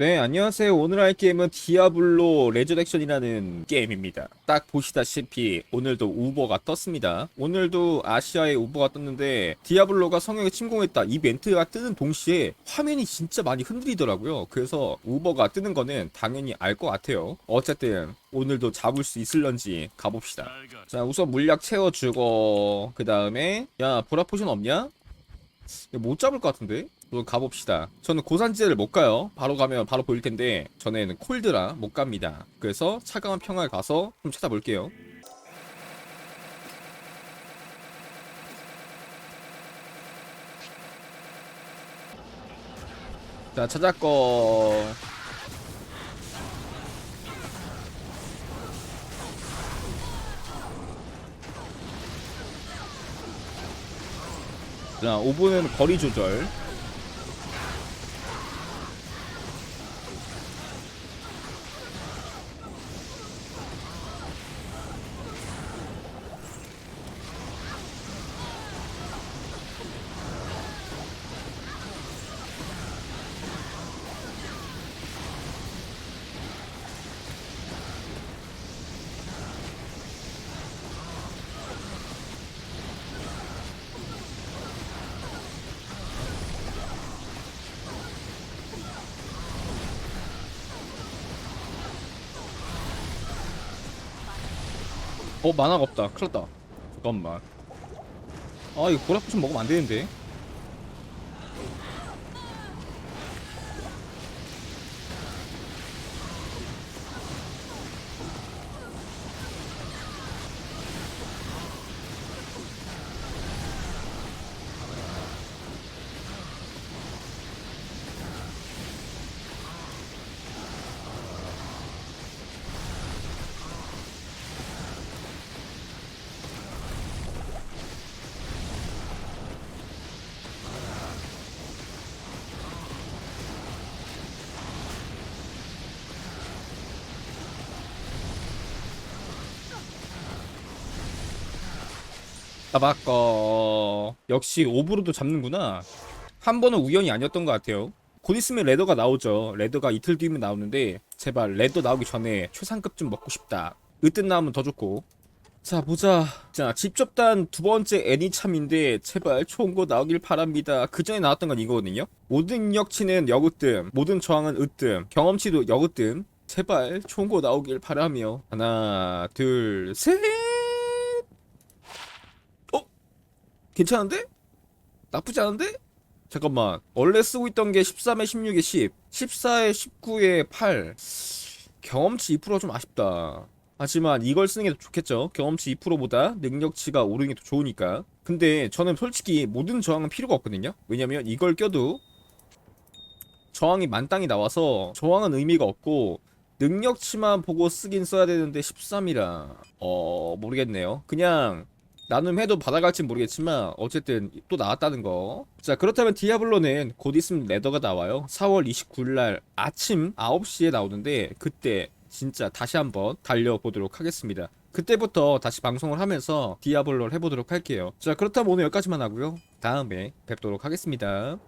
네, 안녕하세요. 오늘 할 게임은 디아블로 레저렉션이라는 게임입니다. 딱 보시다시피 오늘도 우버가 떴습니다. 오늘도 아시아에 우버가 떴는데 디아블로가 성역에 침공했다. 이 멘트가 뜨는 동시에 화면이 진짜 많이 흔들리더라고요. 그래서 우버가 뜨는 거는 당연히 알 것 같아요. 어쨌든 오늘도 잡을 수 있을런지 가봅시다. 자, 우선 물약 채워주고 그 다음에 야 보라 포션 없냐? 못 잡을 것 같은데? 우선 가봅시다. 저는 고산지대를 못 가요. 바로 가면 바로 보일 텐데 전에는 콜드라 못 갑니다. 그래서 차가운 평화에 가서 좀 찾아볼게요. 자 찾았고 자 5분은 거리 조절 어 만화가 없다. 큰일났다. 잠깐만. 아 이거 포션 먹으면 안 되는데 따바꺼 역시 오브로도 잡는구나. 한 번은 우연이 아니었던 것 같아요. 곧 있으면 레더가 나오죠. 레더가 이틀 뒤면 나오는데 제발 레더 나오기 전에 최상급 좀 먹고 싶다. 으뜸 나오면 더 좋고. 자 보자. 자 집접단 두 번째 애니참인데 제발 좋은 거 나오길 바랍니다. 그 전에 나왔던 건 이거거든요. 모든 능력치는 역으뜸 모든 저항은 으뜸 경험치도 역으뜸. 제발 좋은 거 나오길 바라며. 하나 둘셋 어? 괜찮은데? 나쁘지 않은데? 잠깐만. 원래 쓰고 있던 게 13에 16에 10 14에 19에 8 경험치 2%가 좀 아쉽다. 하지만 이걸 쓰는 게 더 좋겠죠. 경험치 2%보다 능력치가 오르는 게 더 좋으니까. 근데 저는 솔직히 모든 저항은 필요가 없거든요. 왜냐면 이걸 껴도 저항이 만땅이 나와서 저항은 의미가 없고 능력치만 보고 쓰긴 써야 되는데 13이라. 어 모르겠네요. 그냥 나눔해도 받아갈진 모르겠지만 어쨌든 또 나왔다는 거. 자 그렇다면 디아블로는 곧 있으면 레더가 나와요. 4월 29일 날 아침 9시에 나오는데 그때 진짜 다시 한번 달려보도록 하겠습니다. 그때부터 다시 방송을 하면서 디아블로를 해보도록 할게요. 자 그렇다면 오늘 여기까지만 하고요. 다음에 뵙도록 하겠습니다.